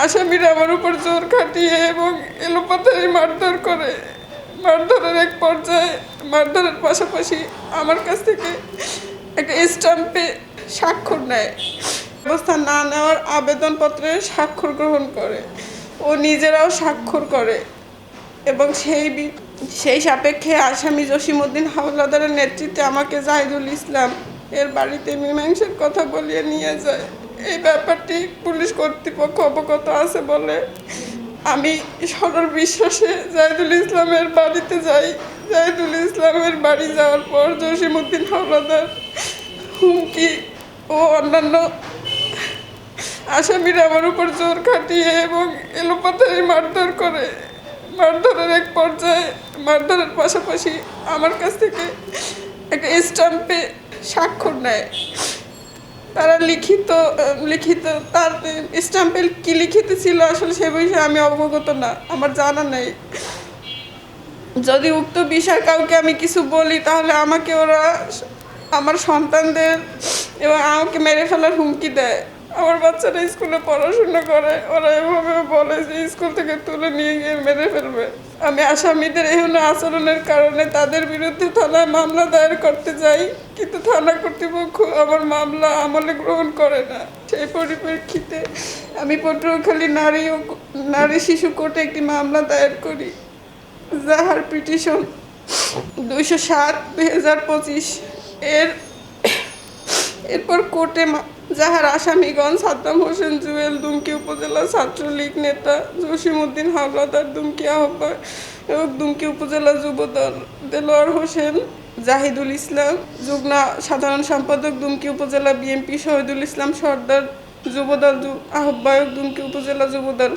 আসামিরা আমার উপর জোর খাটিয়ে এবং এলোপাতারি মারধর করে। মারধরের এক পর্যায়ে, মারধরের পাশাপাশি আমার কাছ থেকে একটা স্টাম্পে স্বাক্ষর নেয়। অবস্থা না নেওয়ার আবেদনপত্রে স্বাক্ষর গ্রহণ করে ও নিজেরাও স্বাক্ষর করে এবং সেই সেই সাপেক্ষে আসামি জসিমউদ্দিন হাওলাদারের নেতৃত্বে আমাকে জাহিদুল ইসলাম এর বাড়িতে মীমাংসার কথা বলিয়ে নিয়ে যায়। এই ব্যাপারটি পুলিশ কর্তৃপক্ষ অবগত আছে বলে আমি সরল বিশ্বাসে জাহিদুল ইসলামের বাড়িতে যাই। জাহিদুল ইসলামের বাড়ি যাওয়ার পর জসিমউদ্দিন হাওলাদার হুমকি ও অন্যান্য আসামিরা আমার উপর জোর খাটিয়ে এবং এলোপাতারি মারধর করে। মারধরের এক পর্যায়ে, মারধরের পাশাপাশি আমার কাছ থেকে একটা স্ট্যাম্পে স্বাক্ষর নেয়। তারা লিখিত লিখিত, তার স্ট্যাম্পে কি লিখিত ছিল আসলে সে বিষয়ে আমি অবগত না, আমার জানা নেই। যদি উক্ত বিষয় কাউকে আমি কিছু বলি, তাহলে আমাকে ওরা, আমার সন্তানদের এবং আমাকে মেরে ফেলার হুমকি দেয়। আমার বাচ্চারা স্কুলে পড়াশোনা করে, ওরা এভাবে বলে যে স্কুল থেকে তুলে নিয়ে গিয়ে মেরে ফেলবে। আমি আসামিদের এহেন আচরণের কারণে তাদের বিরুদ্ধে থানায় মামলা দায়ের করতে যাই, কিন্তু থানা কর্তৃপক্ষ আমার মামলা আমলে গ্রহণ করে না। সেই পরিপ্রেক্ষিতে আমি পটুয়াখালী নারী ও নারী শিশু কোর্টে একটি মামলা দায়ের করি। যাহার পিটিশন দুইশো সাত দুই হাজার পঁচিশ। এর, এরপর কোর্টে যাহার আসামিগঞ্জ সাদ্দাম হোসেন জুয়েল দুমকি উপজেলা ছাত্রলীগ নেতা জসিমউদ্দিন হাওলাদার দুমকি আহ্বায়ক এবং দুমকি উপজেলা যুবদল দেলোয়ার হোসেন, জাহিদুল ইসলাম, যুগ্ম সাধারণ সম্পাদক দুমকি উপজেলা বিএনপি, শহীদুল ইসলাম সর্দার যুবদল আহ্বায়ক দুমকি উপজেলা যুবদল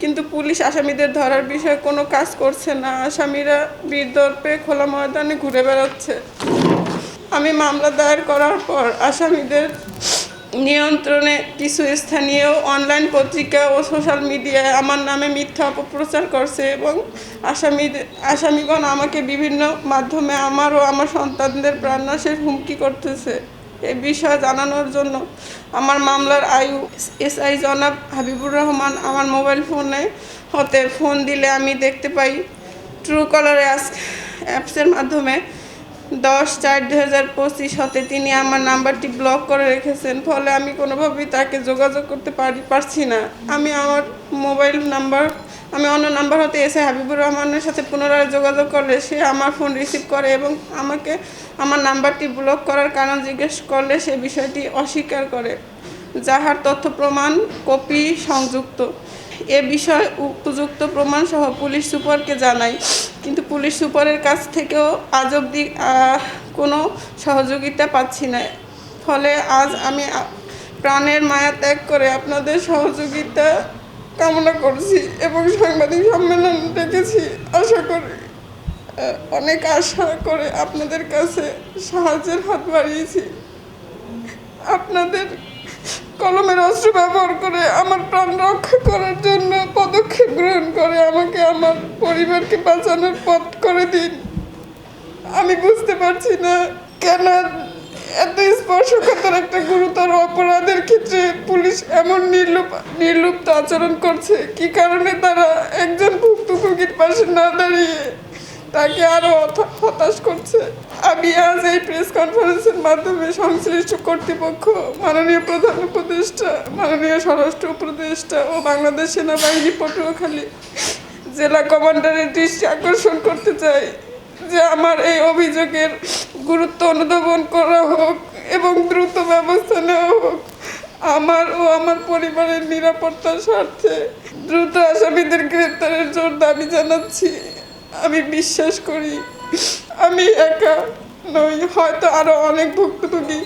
কিন্তু পুলিশ আসামিদের ধরার বিষয়ে কোনো কাজ করছে না। আসামিরা বীরদর্পে খোলা ময়দানে ঘুরে বেড়াচ্ছে। আমি মামলা দায়ের করার পর আসামিদের নিয়ন্ত্রণে কিছু স্থানীয় অনলাইন পত্রিকা ও সোশ্যাল মিডিয়ায় আমার নামে মিথ্যা অপপ্রচার করছে এবং আসামি আসামিগণ আমাকে বিভিন্ন মাধ্যমে আমার ও আমার সন্তানদের প্রাণনাশের হুমকি করতেছে। এই বিষয়ে জানানোর জন্য আমার মামলার আয়ু এসআই জনাব হাবিবুর রহমান আমার মোবাইল ফোনে হতে ফোন দিলে আমি দেখতে পাই। ট্রু কলারে অ্যাপসের মাধ্যমে দশ চার দু হাজার পঁচিশ হতে তিনি আমার নাম্বারটি ব্লক করে রেখেছেন, ফলে আমি কোনোভাবেই তাকে যোগাযোগ করতে পারি, পারছি না। আমি আমার মোবাইল নাম্বার, আমি অন্য নাম্বার হতে এসে হাবিবুর রহমানের সাথে পুনরায় যোগাযোগ করলে সে আমার ফোন রিসিভ করে এবং আমাকে আমার নাম্বারটি ব্লক করার কারণ জিজ্ঞেস করলে সে বিষয়টি অস্বীকার করে, যাহার তথ্য প্রমাণ কপি সংযুক্ত। এ বিষয়ে উপযুক্ত প্রমাণ সহ পুলিশ সুপারকে জানাই। কিন্তু পুলিশ সুপারের কাছ থেকেও আজ অবধি কোনো সহযোগিতা পাচ্ছি না। ফলে আজ আমি প্রাণের মায়া ত্যাগ করে আপনাদের সহযোগিতা কামনা করছি এবং সাংবাদিক সম্মেলন ডেকেছি। আশা করি অনেক আশা করে আপনাদের কাছে সাহায্যের হাত বাড়িয়েছি। আপনাদের কলমের অস্ত্র ব্যবহার করে আমার পারছি না। কেন এত স্পর্শকাতর একটা গুরুতর অপরাধের ক্ষেত্রে পুলিশ এমন নির্লুপ, নির্লুপ্ত আচরণ করছে? কি কারণে তারা একজন ভুক্তভোগীর পাশে না দাঁড়িয়ে তাকে আরও হতাশ করছে? আমি আজ এই প্রেস কনফারেন্সের মাধ্যমে সংশ্লিষ্ট কর্তৃপক্ষ, মাননীয় প্রধান উপদেষ্টা, মাননীয় স্বরাষ্ট্র উপদেষ্টা ও বাংলাদেশ সেনাবাহিনী পটুয়াখালী জেলা কমান্ডারের দৃষ্টি আকর্ষণ করতে চাই। যে আমার এই অভিযোগের গুরুত্ব অনুধাবন করা হোক এবং দ্রুত ব্যবস্থা নেওয়া হোক, আমার ও আমার পরিবারের নিরাপত্তার স্বার্থে দ্রুত আসামিদের গ্রেপ্তারের জোর দাবি জানাচ্ছি। আমি বিশ্বাস করি, আমি একা নই, হয়তো আরও অনেক ভুক্তভোগী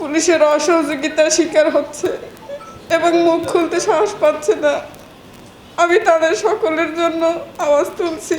পুলিশের অসহযোগিতার শিকার হচ্ছে এবং মুখ খুলতে সাহস পাচ্ছে না। আমি তাদের সকলের জন্য আওয়াজ তুলছি।